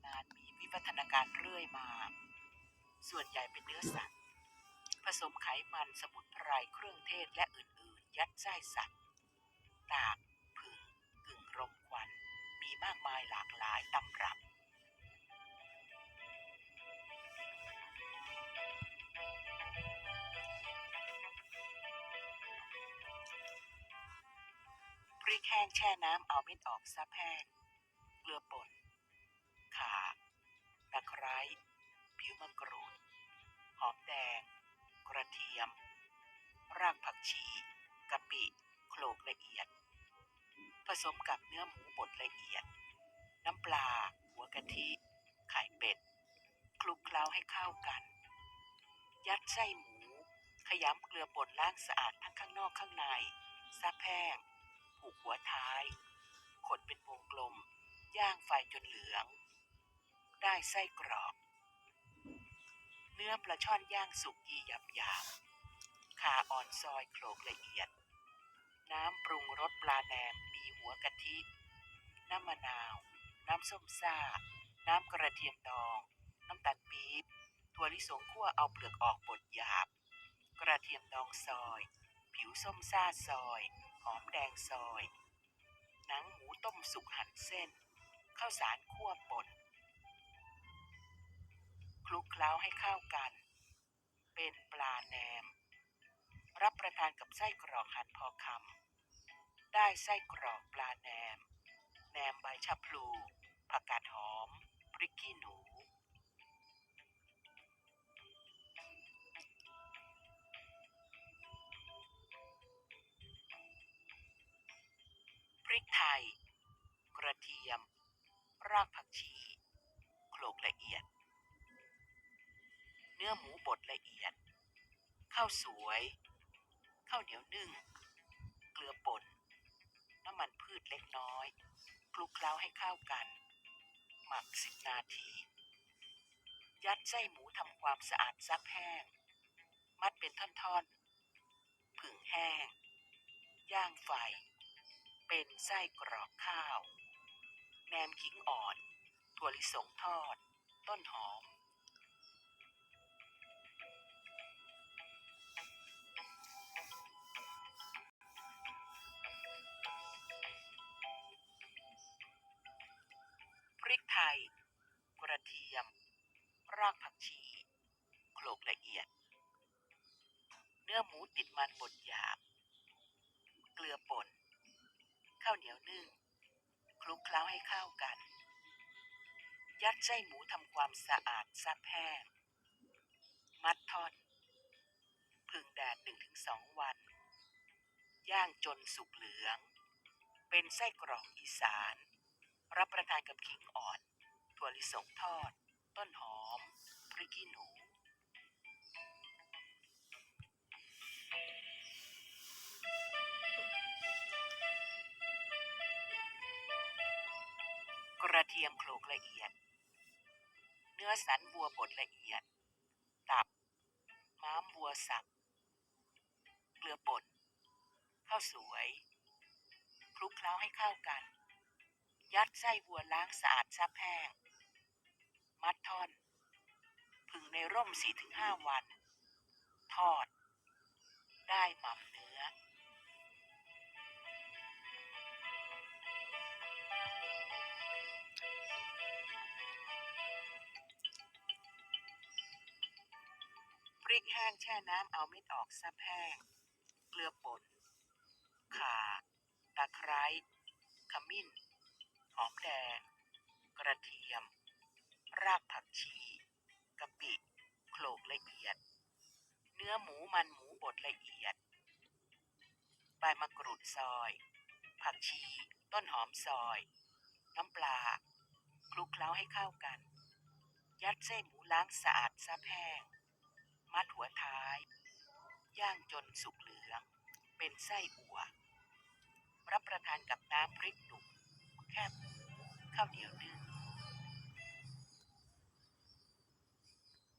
านานมีวิวัฒนาการเรื่อยมา ส่วนใหญ่เป็นเนื้อสัตว์ ผสมไขมันสมุนไพรเครื่องเทศและอื่นๆ ยัดไส้สัตว์ ตากผึ่งกึ่งรมควัน มีมากมายหลากหลายตำรับพริกแห้งแช่น้ำเอาเม็ดออกซับแห้งเกลือป่น ไคร้ผิวมะกรูด หอมแดง กระเทียม รากผักชีกะปิโขลกละเอียด ผสมกับเนื้อหมูบดละเอียด น้ำปลา หัวกะทิ ไข่เป็ด คลุกเคล้าให้เข้ากัน ยัดไส้หมู ขยำเกลือป่นล้างสะอาดทั้งข้างนอกข้างในซับแห้งผูกหัวท้าย ขดเป็นวงกลม ย่างไฟจนเหลือง ได้ไส้กรอบ เนื้อปลาช่อนย่างสุกยีหยับหยาบขาอ่อนซอยโขลกละเอียด น้ำปรุงรสปลาแหนมมีหัวกะทิ น้ำมะนาว น้ำส้มซ่า น้ำกระเทียมดอง น้ำตาลปี๊บถั่วลิสงคั่วเอาเปลือกออกบดหยาบ กระเทียมดองซอย ผิวส้มซ่าซอย หอมแดงซอย หนังหมูต้มสุกหั่นเส้น ข้าวสารคั่วป่น ลุกเคล้าให้เข้ากัน เป็นปลาแหนม รับประทานกับไส้กรอกหั่นพอคำได้ไส้กรอกปลาแหนมแหนมใบชะพลูผักกาดหอม พริกขี้หนู พริกไทย กระเทียม รากผักชี โขลกละเอียด เนื้อหมูบดละเอียด ข้าวสวย ข้าวเหนียวนึ่ง เกลือป่น น้ำมันพืชเล็กน้อยคลุกเคล้าให้เข้ากัน หมักสิบนาที ยัดไส้หมูทำความสะอาดซักแห้ง มัดเป็นท่อนๆผึ่งแห้ง ย่างไฟ เป็นไส้กรอกข้าว แหนมขิงอ่อน ถั่วลิสงทอด ต้นหอม ระเทียม รากผักชีโขลกละเอียด เนื้อหมูติดมันบดหยาบ เกลือป่น ข้าวเหนียวนึ่ง คลุกเคล้าให้เข้ากัน ยัดไส้หมูทำความสะอาดซักแห้ง มัดทอนผึ่งแดดหนึ่งถึงสองวัน ย่างจนสุกเหลือง เป็นไส้กรอกอีสาน รับประทานกับขิงอ่อน ถั่วลิสงทอด ต้นหอม พริกขี้หนู กระเทียมโขลกละเอียด เนื้อสันวัวบดละเอียด ตับ ม้ามวัวสับ เกลือป่น ข้าวสวย คลุกเคล้าให้เข้ากัน ยัดไส้วัวล้างสะอาดซับแห้ง มัดท่อน ผึ่งในร่ม4-5วัน ทอด ได้หม่ำเนื้อ พริกแห้งแช่น้ำเอาเม็ดออกซับแห้ง เกลือป่น ข่า ตะไคร้ ขมิ้น แดงกระเทียม รากผักชีกะปิโขลกละเอียด เนื้อหมูมันหมูบดละเอียด ใบมะกรูดซอย ผักชี ต้นหอมซอย น้ำปลา คลุกเคล้าให้เข้ากัน ยัดไส้หมูล้างสะอาดซับแห้ง มัดหัวท้าย ย่างจนสุกเหลือง เป็นไส้อั่วรับประทานกับน้ำพริกหนุ่มแคบหมู Audio Man.